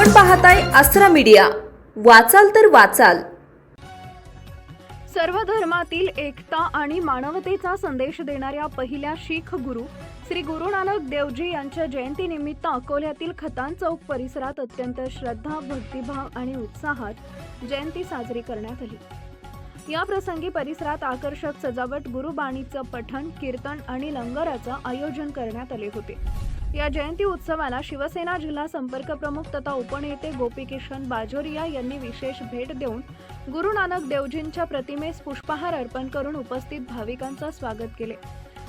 आपण पाहताय आसरा मीडिया. वाचाल तर वाचाल. सर्व धर्मातील एकता आणि मानवतेचा संदेश देणाऱ्या पहिल्या शीख गुरु श्री गुरु नानक देवजी यांच्या जयंतीनिमित्त अकोल्यातील खतान चौक परिसरात अत्यंत श्रद्धा भक्तिभाव आणि उत्साहात जयंती साजरी करण्यात आली. या प्रसंगी परिसरात आकर्षक सजावट गुरुबाणीचं पठण कीर्तन आणि लंगराचं आयोजन करण्यात आले होते. या जयंती उत्सवाला शिवसेना जिल्हा संपर्क प्रमुख तथा उपनेते गोपीकिशन बाजोरिया यांनी विशेष भेट देऊन गुरु नानक देवजींच्या प्रतिमेस पुष्पहार अर्पण करून उपस्थित भाविकांचं स्वागत केले.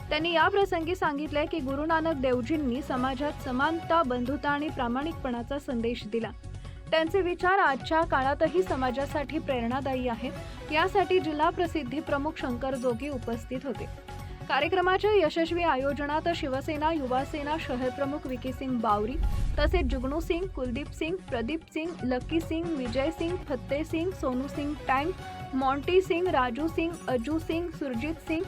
त्यांनी या प्रसंगी सांगितले की गुरु नानक देवजींनी समाजात समानता बंधुता आणि प्रामाणिकपणाचा संदेश दिला. त्यांचे विचार आजच्या काळातही समाजासाठी प्रेरणादायी आहेत. यासाठी जिल्हा प्रसिद्धी प्रमुख शंकर जोगी उपस्थित होते. कार्यक्रमाच्या यशस्वी आयोजनात शिवसेना युवासेना शहरप्रमुख विकी सिंग बावरी तसेच जुगनू सिंग कुलदीप सिंग प्रदीप सिंग लकी सिंग विजय सिंग फत्ते सिंग सोनू सिंग टँक मॉन्टी सिंग राजू सिंग अजू सिंग सुरजित सिंग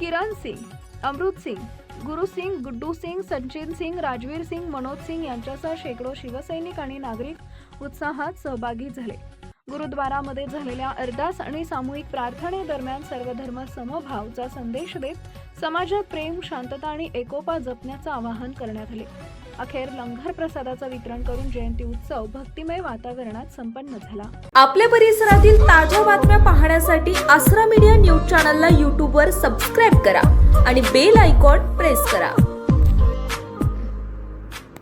किरण सिंग अमृत सिंग गुरु सिंग गुड्डू सिंग सचिन सिंग राजवीर सिंग मनोज सिंग यांच्यासह शेकडो शिवसैनिक आणि नागरिक उत्साहात सहभागी झाले. गुरुद्वारामध्ये झालेल्या अरदास आणि सामूहिक प्रार्थनेदरम्यान सर्व धर्म समभावचा संदेश देत समाजात प्रेम शांतता आणि एकोपा जपण्याचं आवाहन करण्यात आले. अखेर लंगर प्रसादाचं वितरण करून जयंती उत्सव भक्तिमय वातावरणात संपन्न झाला. आपल्या परिसरातील ताज्या बातम्या पाहण्यासाठी आसरा मीडिया न्यूज चॅनलला यूट्यूबवर सबस्क्राईब करा आणि बेल आयकॉन प्रेस करा.